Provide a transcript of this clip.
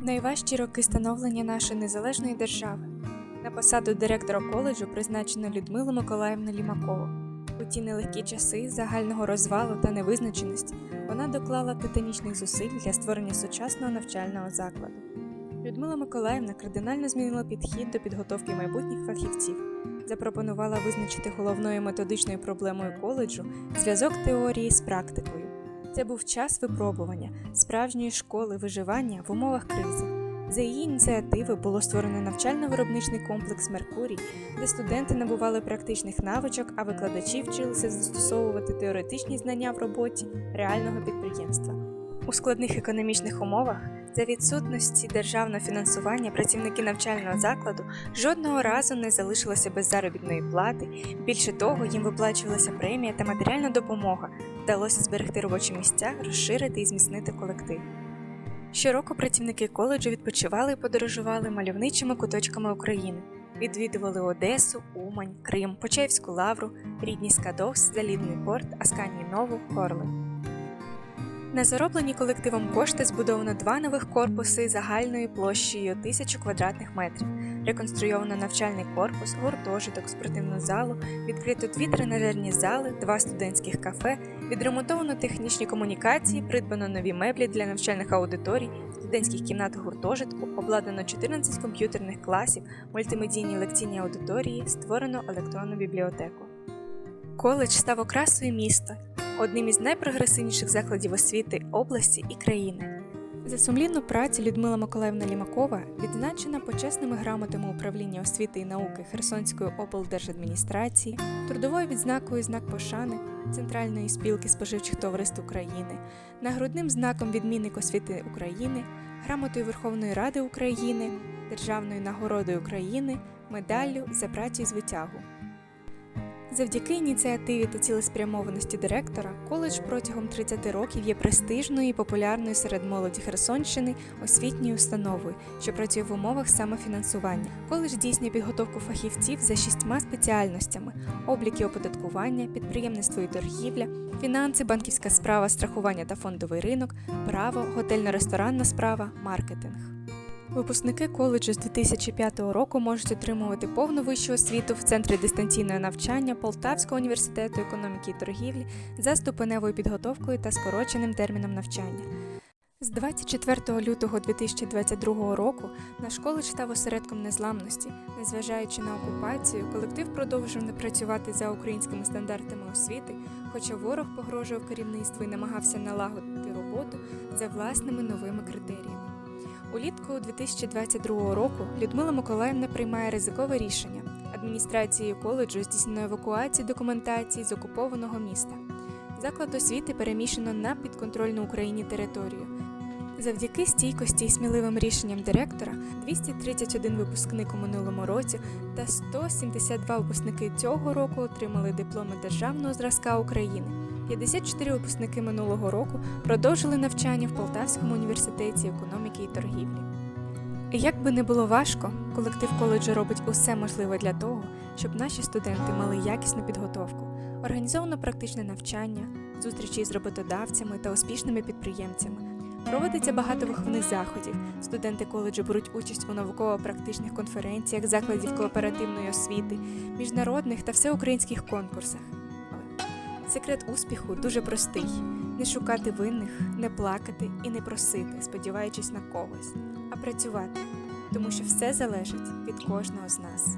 Найважчі роки становлення нашої незалежної держави. На посаду директора коледжу призначено Людмилу Миколаївну Лімакову. У ті нелегкі часи загального розвалу та невизначеності вона доклала титанічних зусиль для створення сучасного навчального закладу. Людмила Миколаївна кардинально змінила підхід до підготовки майбутніх фахівців, запропонувала визначити головною методичною проблемою коледжу зв'язок теорії з практикою. Це був час випробування справжньої школи виживання в умовах кризи. За її ініціативи було створено навчально-виробничний комплекс Меркурій, де студенти набували практичних навичок, а викладачі вчилися застосовувати теоретичні знання в роботі реального підприємства. У складних економічних умовах за відсутності державного фінансування працівники навчального закладу жодного разу не залишилися без заробітної плати. Більше того, їм виплачувалася премія та матеріальна допомога. Вдалося зберегти робочі місця, розширити і зміцнити колектив. Щороку працівники коледжу відпочивали і подорожували мальовничими куточками України. Відвідували Одесу, Умань, Крим, Почаївську лавру, рідні Скадовс, Залідний порт, Асканію Нову, Хорли. На зароблені колективом кошти збудовано два нових корпуси загальною площею 1000 квадратних метрів, реконструйовано навчальний корпус, гуртожиток, спортивну залу, відкрито дві тренажерні зали, два студентських кафе, відремонтовано технічні комунікації, придбано нові меблі для навчальних аудиторій, студентських кімнат гуртожитку, обладнано 14 комп'ютерних класів, мультимедійні лекційні аудиторії, створено електронну бібліотеку. Коледж став окрасою міста, одним із найпрогресивніших закладів освіти області і країни. За сумлінну працю Людмила Миколаївна Лімакова відзначена почесними грамотами управління освіти і науки Херсонської облдержадміністрації, трудовою відзнакою знак пошани Центральної спілки споживчих товариств України, нагрудним знаком відмінник освіти України, грамотою Верховної Ради України, Державною нагородою України, медаллю за працю з витягу. Завдяки ініціативі та цілеспрямованості директора, коледж протягом 30 років є престижною і популярною серед молоді Херсонщини освітньою установою, що працює в умовах самофінансування. Коледж здійснює підготовку фахівців за шістьма спеціальностями: облік і оподаткування, підприємництво і торгівля, фінанси, банківська справа, страхування та фондовий ринок, право, готельно-ресторанна справа, маркетинг. Випускники коледжу з 2005 року можуть отримувати повну вищу освіту в центрі дистанційного навчання Полтавського університету економіки і торгівлі за ступеневою підготовкою та скороченим терміном навчання. З 24 лютого 2022 року наш коледж став осередком незламності. Незважаючи на окупацію, колектив продовжував працювати за українськими стандартами освіти, хоча ворог погрожував керівництву і намагався налагодити роботу за власними новими критеріями. Улітку 2022 року Людмила Миколаївна приймає ризикове рішення адміністрацією коледжу здійснено евакуацію документації з окупованого міста. Заклад освіти переміщено на підконтрольну Україні територію. Завдяки стійкості і сміливим рішенням директора 231 випускник у минулому році та 172 випускники цього року отримали дипломи державного зразка України. 54 випускники минулого року продовжили навчання в Полтавському університеті економіки і торгівлі. Як би не було важко, колектив коледжу робить усе можливе для того, щоб наші студенти мали якісну підготовку, організовано практичне навчання, зустрічі з роботодавцями та успішними підприємцями. Проводиться багато виховних заходів. Студенти коледжу беруть участь у науково-практичних конференціях закладів кооперативної освіти, міжнародних та всеукраїнських конкурсах. Секрет успіху дуже простий: не шукати винних, не плакати і не просити, сподіваючись на когось, а працювати, тому що все залежить від кожного з нас.